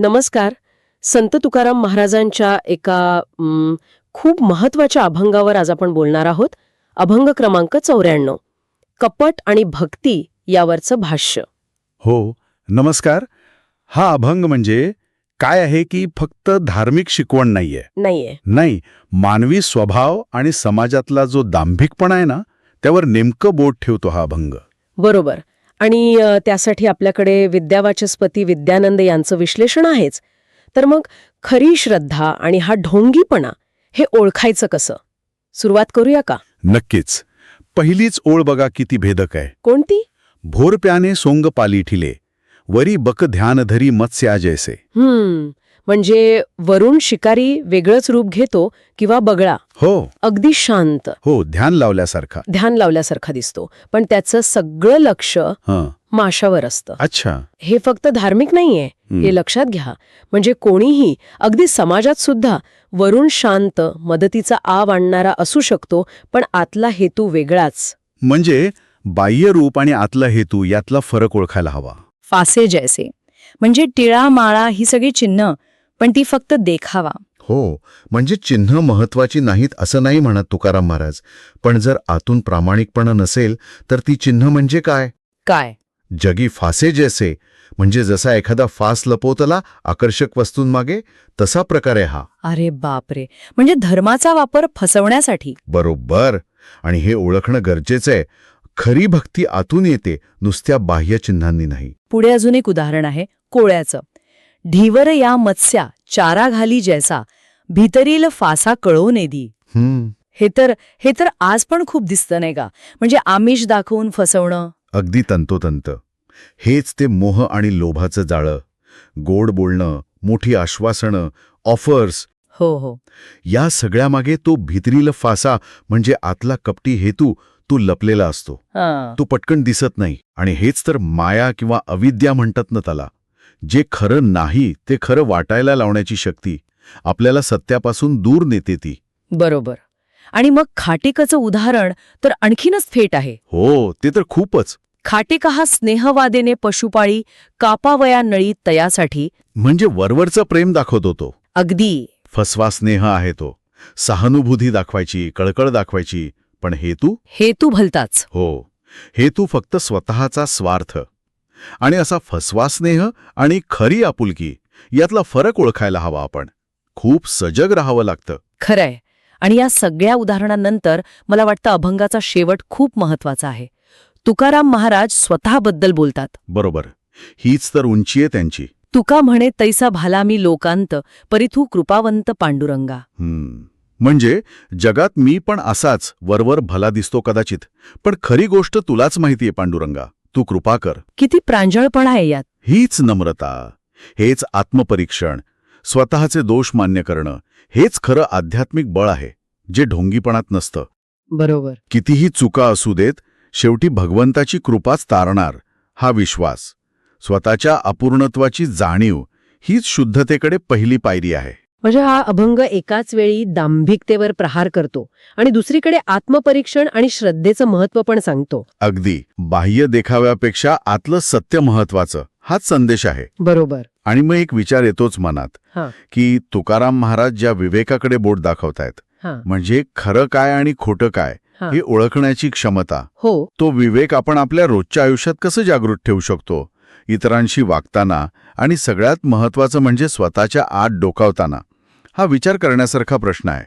नमस्कार. संत तुकाराम महाराजांच्या एका खूप महत्त्वाच्या अभंगावर आज आपण बोलणार आहोत. अभंग क्रमांक चौऱ्याण्णव. कपट आणि भक्ती यावरचं भाष्य. हो नमस्कार. हा अभंग म्हणजे काय आहे की फक्त धार्मिक शिकवण नाहीये? नाहीये. नाही मानवी स्वभाव आणि समाजातला जो दांभिकपणा आहे ना त्यावर नेमकं बोट ठेवतो हा अभंग. बरोबर. आणि त्यासाठी आपल्याकडे विद्यावाचस्पती विद्यानंद यांचं विश्लेषण आहेच. तर मग खरी श्रद्धा आणि हा ढोंगीपणा हे ओळखायचं कसं? सुरुवात करूया का? नक्कीच. पहिलीच ओळ बघा किती भेदक आहे. कोणती? भोरप्याने सोंग पाली ठिले वरी बक ध्यान धरी मत्स्या जैसे हम्म. म्हणजे वरुण शिकारी वेगळंच रूप घेतो किंवा बगळा. हो. अगदी शांत. हो ध्यान लावल्यासारखा. ध्यान लावल्यासारखा दिसतो. पण त्याचं सगळं लक्ष हं. माशावर असतं. अच्छा. हे फक्त धार्मिक नाहीये. हं. हे लक्षात घ्या. म्हणजे कोणीही अगदी समाजात सुद्धा वरुण शांत मदतीचा आव आणणारा असू शकतो पण आतला हेतू वेगळाच. म्हणजे बाह्य रूप आणि आतला हेतू यातला फरक ओळखायला हवा. फासे जैसे. म्हणजे टिळा माळा ही सगळी चिन्ह पण ती फक्त देखावा. हो म्हणजे चिन्ह महत्वाची नाहीत असं नाही म्हणत तुकाराम महाराज. पण जर आतून प्रामाणिकपणा नसेल तर ती चिन्ह म्हणजे काय? काय? जगी फासे जैसे म्हणजे जसा एखादा फास लपवतला आकर्षक वस्तूंमागे तसा प्रकार आहे हा. अरे बापरे म्हणजे धर्माचा वापर फसवण्यासाठी. बरोबर आणि हे ओळखणं गरजेचं आहे. खरी भक्ती आतून येते नुसत्या बाह्य चिन्हांनी नाही. पुढे अजून एक उदाहरण आहे कोळ्याचं. ढीवर या मत्स्या चारा घाली जैसा भीतरील फासा कळो नेदी. हम्म. हे तर हे तर आज पण खूप दिसतं नाही का? म्हणजे आमिष दाखवून फसवणं. अगदी तंतोतंत. हेच ते मोह आणि लोभाचं जाळं. गोड बोलणं मोठी आश्वासनं ऑफर्स हो हो. या सगळ्यामागे तो भितरील फासा म्हणजे आतला कपटी हेतू तो लपलेला असतो. तो पटकन दिसत नाही. आणि हेच तर माया किंवा अविद्या म्हणतात ना त्याला. जे खरं नाही ते खरं वाटायला लावण्याची शक्ती आपल्याला सत्यापासून दूर नेते ती. बरोबर. आणि मग खाटिकाचं उदाहरण तर आणखीनच थेट आहे. हो ते तर खूपच. खाटिका हा स्नेहवादेने पशुपाळी कापावया नळी तयासाठी म्हणजे वरवरचं प्रेम दाखवतो तो अगदी. फसवा स्नेह आहे तो. सहानुभूती दाखवायची कळकळ दाखवायची. पण हेतू? हेतू भलताच. हो. हेतू फक्त स्वतःचा स्वार्थ. आणि असा फसवा स्नेह आणि खरी आपुलकी यातला फरक ओळखायला हवा आपण. खूप सजग राहावं लागतं. खरंय. आणि या सगळ्या उदाहरणांनंतर मला वाटतं अभंगाचा शेवट खूप महत्त्वाचा आहे. तुकाराम महाराज स्वतःबद्दल बोलतात. बरोबर. हीच तर उंची आहे त्यांची. तुका म्हणे तैसा भाला मी लोकांत परिथू कृपावंत पांडुरंगा. हम्म. म्हणजे जगात मी पण असाच वरवर भला दिसतो कदाचित. पण खरी गोष्ट तुलाच माहितीये पांडुरंगा. तू कृपा कर. किती प्रांजळपणा आहे यात. हीच नम्रता हेच आत्मपरीक्षण स्वतःचे दोष मान्य करणं हेच खरं आध्यात्मिक बळ आहे जे ढोंगीपणात नसतं. बरोबर. कितीही चुका असू देत शेवटी भगवंताची कृपाच तारणार हा विश्वास. स्वतःच्या अपूर्णत्वाची जाणीव हीच शुद्धतेकडे पहिली पायरी आहे. म्हणजे हा अभंग एकाच वेळी दांभिकतेवर प्रहार करतो आणि दुसरीकडे आत्मपरीक्षण आणि श्रद्धेचं महत्त्व पण सांगतो. अगदी. बाह्य देखाव्यापेक्षा आतलं सत्य महत्वाचं हाच संदेश आहे. बरोबर. आणि मग एक विचार येतोच मनात हा. की तुकाराम महाराज ज्या विवेकाकडे बोट दाखवतायत हा. म्हणजे खरं काय आणि खोटं काय हा. हे ओळखण्याची क्षमता हो. तो विवेक आपण आपल्या रोजच्या आयुष्यात कसं जागृत ठेवू शकतो? इतरांशी वागताना आणि सगळ्यात महत्त्वाचं म्हणजे स्वतःच्या आत डोकावताना हा विचार करण्यासारखा प्रश्न आहे.